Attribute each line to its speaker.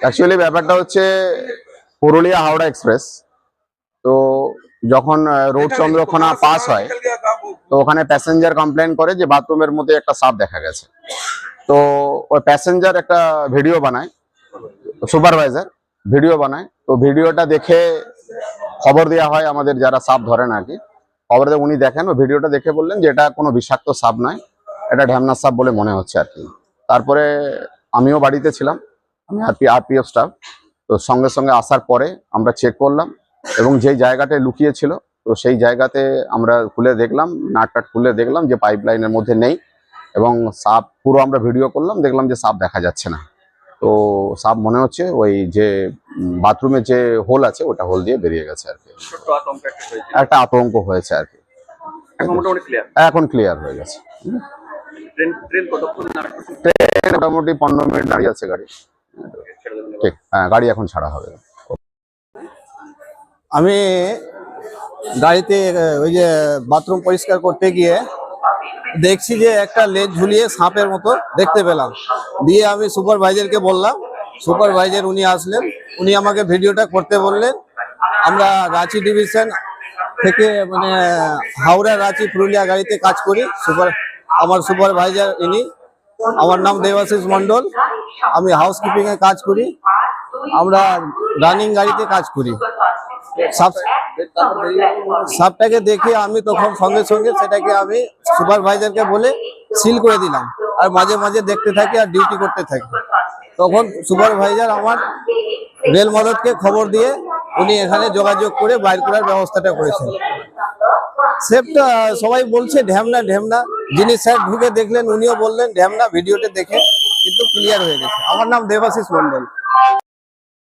Speaker 1: Actually ব্যাপারটা হচ্ছে Purulia Howrah express. তো যখন রোড চন্দ্রকোনা পাস হয় তো ওখানে প্যাসেঞ্জার কমপ্লেন করে যে বাথরুমের মধ্যে একটা সাপ দেখা গেছে। তো ওই প্যাসেঞ্জার একটা ভিডিও বানায় সুপারভাইজার ভিডিও বানায়। তো ভিডিওটা দেখে খবর দেওয়া হয় আমাদের যারা সাপ ধরেন আর কি। খবর দিয়ে উনি দেখেন ও ভিডিওটা দেখে বললেন যে এটা কোনো বিষাক্ত সাপ নয় এটা ঢ্যামনা সাপ বলে মনে হচ্ছে আর কি। তারপরে আমিও বাড়িতে ছিলাম। আমি আরপি আরপিএফ স্টাফ তো সঙ্গে সঙ্গে আসার পরে আমরা চেক করলাম এবং যেই জায়গাটায় লুকিয়েছিল তো সেই জায়গাতে আমরা খুলে দেখলাম নাট টাট খুলে দেখলাম যে পাইপ লাইনের মধ্যে নেই এবং সাপ পুরো আমরা ভিডিও করলাম দেখলাম যে সাপ দেখা যাচ্ছে না। তো সাপ মনে হচ্ছে ওই যে বাথরুমে যে হোল আছে ওটা হোল দিয়ে বেরিয়ে গেছে আর কি।
Speaker 2: একটা
Speaker 1: আতঙ্ক হয়েছে আর কি।
Speaker 2: এখন ক্লিয়ার
Speaker 1: হয়ে গেছে।
Speaker 2: ট্রেন
Speaker 1: মোটামুটি পনেরো মিনিট দাঁড়িয়ে আছে গাড়ি? ঠিক হ্যাঁ গাড়ি এখন ছাড়া হবে।
Speaker 3: আমি গাড়িতে ওই যে বাথরুম পরিষ্কার করতে গিয়ে দেখছি যে একটা লেজ ঝুলিয়ে সাপের মতো দেখতে পেলাম। দিয়ে আমি সুপারভাইজারকে বললাম, সুপারভাইজার উনি আসলেন, উনি আমাকে ভিডিওটা করতে বললেন। আমরা রাঁচি ডিভিশন থেকে মানে হাওড়া, রাঁচি, পুরুলিয়া গাড়িতে কাজ করি, সুপার, আমার সুপারভাইজার ইনি। আমার নাম দেবাশিস মন্ডল আমি হাউসকিপিং এ কাজ করি। আমরা রানিং গাড়িতে কাজ করি। সাপ সাপটাকে দেখে আমি তখন সঙ্গে সঙ্গে সেটাকে আমি সুপারভাইজারকে বলে সিল করে দিলাম। আর মাঝে মাঝে দেখতে থাকি আর ডিউটি করতে থাকি। তখন সুপারভাইজার আমার রেল মদতকে খবর দিয়ে উনি এখানে যোগাযোগ করে বাইর করার ব্যবস্থাটা করেছেন। সেফটা সবাই বলছে, ঢ্যামনা ঢ্যামনা। যিনি স্যার ঢুকে দেখলেন, উনিও বললেন ভিডিওটা দেখে কিন্তু ক্লিয়ার হয়ে গেছে। আমার নাম দেবাশিস মন্ডল